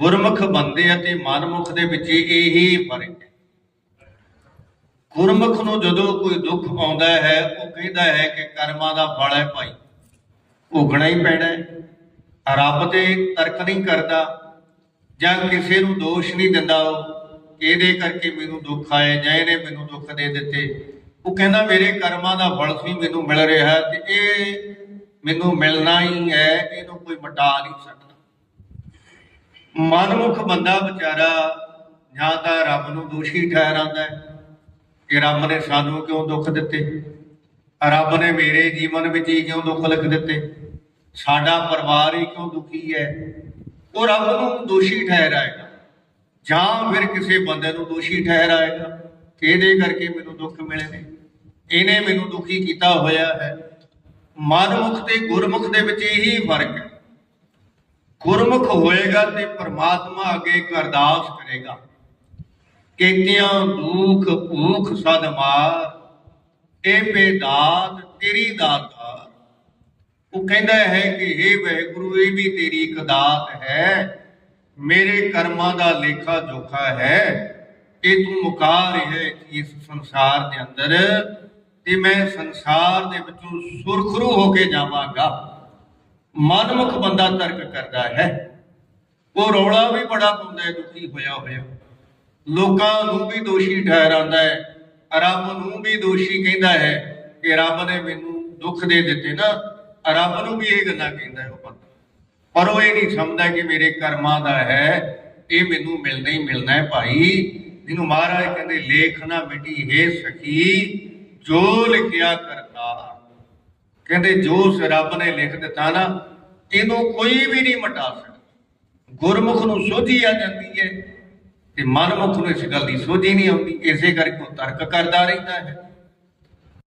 ਗੁਰਮੁਖ ਬੰਦੇ ਅਤੇ ਮਨਮੁਖ ਦੇ ਵਿੱਚ ਇਹੀ ਫ਼ਰਕ ਹੈ। ਗੁਰਮੁਖ ਨੂੰ ਜਦੋਂ ਕੋਈ ਦੁੱਖ ਆਉਂਦਾ ਹੈ, ਉਹ ਕਹਿੰਦਾ ਹੈ ਕਿ ਕਰਮਾਂ ਦਾ ਫਲ ਹੈ ਭਾਈ। ਭੋਗਣਾ ਹੀ ਪੈਣਾ ਹੈ। ਰੱਬ ਤੇ ਤਰਕ ਨਹੀਂ ਕਰਦਾ, ਜਾਂ ਕਿਸੇ ਨੂੰ ਦੋਸ਼ ਨਹੀਂ ਦਿੰਦਾ ਉਹ ਇਹਦੇ ਕਰਕੇ ਮੈਨੂੰ ਦੁੱਖ ਆਏ ਜਾਂ ਇਹਨੇ ਮੈਨੂੰ ਦੁੱਖ ਦੇ ਦਿੱਤੇ। ਉਹ ਕਹਿੰਦਾ, ਮੇਰੇ ਕਰਮਾਂ ਦਾ ਫਲ ਵੀ ਮੈਨੂੰ ਮਿਲ ਰਿਹਾ ਤੇ ਇਹ ਮੈਨੂੰ ਮਿਲਣਾ ਹੀ ਹੈ, ਇਹਨੂੰ ਕੋਈ ਮਟਾ ਨਹੀਂ ਸਕਦਾ। ਮਨਮੁਖ ਬੰਦਾ ਵਿਚਾਰਾ, ਜਾਂ ਤਾਂ ਰੱਬ ਨੂੰ ਦੋਸ਼ੀ ਠਹਿਰਾਉਂਦਾ ਹੈ, ਕਿ ਰੱਬ ਨੇ ਸਾਨੂੰ ਕਿਉਂ ਦੁੱਖ ਦਿੱਤੇ? ਰੱਬ ਨੇ ਮੇਰੇ ਜੀਵਨ ਵਿੱਚ ਹੀ ਕਿਉਂ ਦੁੱਖ ਲਿਖ ਦਿੱਤੇ? ਸਾਡਾ ਪਰਿਵਾਰ ਹੀ ਕਿਉਂ ਦੁਖੀ ਹੈ? ਉਹ ਰੱਬ ਨੂੰ ਦੋਸ਼ੀ ਠਹਿਰਾਏਗਾ, ਜਾਂ ਫਿਰ ਕਿਸੇ ਬੰਦੇ ਨੂੰ ਦੋਸ਼ੀ ਠਹਿਰਾਏਗਾ, ਕਿ ਇਹਦੇ ਕਰਕੇ ਮੈਨੂੰ ਦੁੱਖ ਮਿਲੇ ਨੇ? ਇਹਨੇ ਮੈਨੂੰ ਦੁਖੀ ਕੀਤਾ ਹੋਇਆ ਹੈ। ਮਨਮੁਖ ਤੇ ਗੁਰਮੁਖ ਦੇ ਵਿੱਚ ਇਹੀ ਫ਼ਰਕ ਹੈ। ਗੁਰਮੁਖ ਹੋਏਗਾ ਤੇ ਪ੍ਰਮਾਤਮਾ ਅੱਗੇ ਇੱਕ ਅਰਦਾਸ ਕਰੇਗਾ। ਕੀਤਿਆਂ ਦੁਖ ਭੂਖ ਸਦ ਇਹ ਬੇਦਾਤ ਤੇਰੀ ਦਾਤਾ ਉਹ ਕਹਿੰਦਾ ਹੈ ਕਿ हे ਵਾਹਿਗੁਰੂ, ਇਹ ਵੀ ਤੇਰੀ ਇੱਕ ਦਾਤ ਹੈ। ਮੇਰੇ ਕਰਮਾਂ ਦਾ ਲੇਖਾ ਜੋਖਾ ਹੈ ਇਹ ਤੂੰ ਮੁਕਾ ਰਿਹਾ ਇਸ ਸੰਸਾਰ ਦੇ ਅੰਦਰ ਤੇ ਮੈਂ ਸੰਸਾਰ ਦੇ ਵਿੱਚੋਂ ਸੁਰਖਰੂ ਹੋ ਕੇ ਜਾਵਾਂਗਾ। ਮਨਮੁਖ ਬੰਦਾ ਤਰਕ ਕਰਦਾ ਹੈ। ਉਹ ਰੌਲਾ ਵੀ ਬੜਾ ਪਾਉਂਦਾ ਹੈ, ਦੁਖੀ ਹੋਇਆ ਹੋਇਆ। ਲੋਕਾਂ ਨੂੰ ਵੀ ਦੋਸ਼ੀ ਠਹਿਰਾਉਂਦਾ ਹੈ। ਰੱਬ ਨੂੰ ਵੀ ਦੋਸ਼ੀ ਕਹਿੰਦਾ ਹੈ ਕਿ ਰੱਬ ਨੇ ਮੈਨੂੰ ਦੁੱਖ ਦੇ ਦਿੱਤੇ ਨਾ, ਰੱਬ ਨੂੰ ਵੀ ਇਹ ਗੱਲਾਂ ਕਹਿੰਦਾ ਹੈ ਉਹ ਬੰਦਾ। ਪਰ ਉਹ ਇਹ ਨਹੀਂ ਸਮਝਦਾ ਕਿ ਮੇਰੇ ਕਰਮਾਂ ਦਾ ਹੈ, ਇਹ ਮੈਨੂੰ ਮਿਲਣਾ ਹੀ ਮਿਲਣਾ ਹੈ ਭਾਈ। ਜਿਹਨੂੰ ਮਹਾਰਾਜ ਕਹਿੰਦੇ, ਲੇਖ ਨਾ ਮਿਟੀ ਹੈ ਸਖੀ, ਜੋ ਲਿਖਿਆ ਕਰਤਾ ਕਹਿੰਦੇ ਜੋ ਉਸ ਰੱਬ ਨੇ ਲਿਖ ਦਿੱਤਾ ਨਾ, ਇਹਨੂੰ ਕੋਈ ਵੀ ਨਹੀਂ ਮਟਾ ਸਕਦਾ। ਗੁਰਮੁਖ ਨੂੰ ਸੋਝੀ ਆ ਜਾਂਦੀ ਹੈ ਤੇ ਮਨਮੁਖ ਨੂੰ ਇਸ ਗੱਲ ਦੀ ਸੋਝੀ ਨਹੀਂ ਆਉਂਦੀ। ਇਸੇ ਕਰਕੇ ਉਹ ਤਰਕ ਕਰਦਾ ਰਹਿੰਦਾ ਹੈ।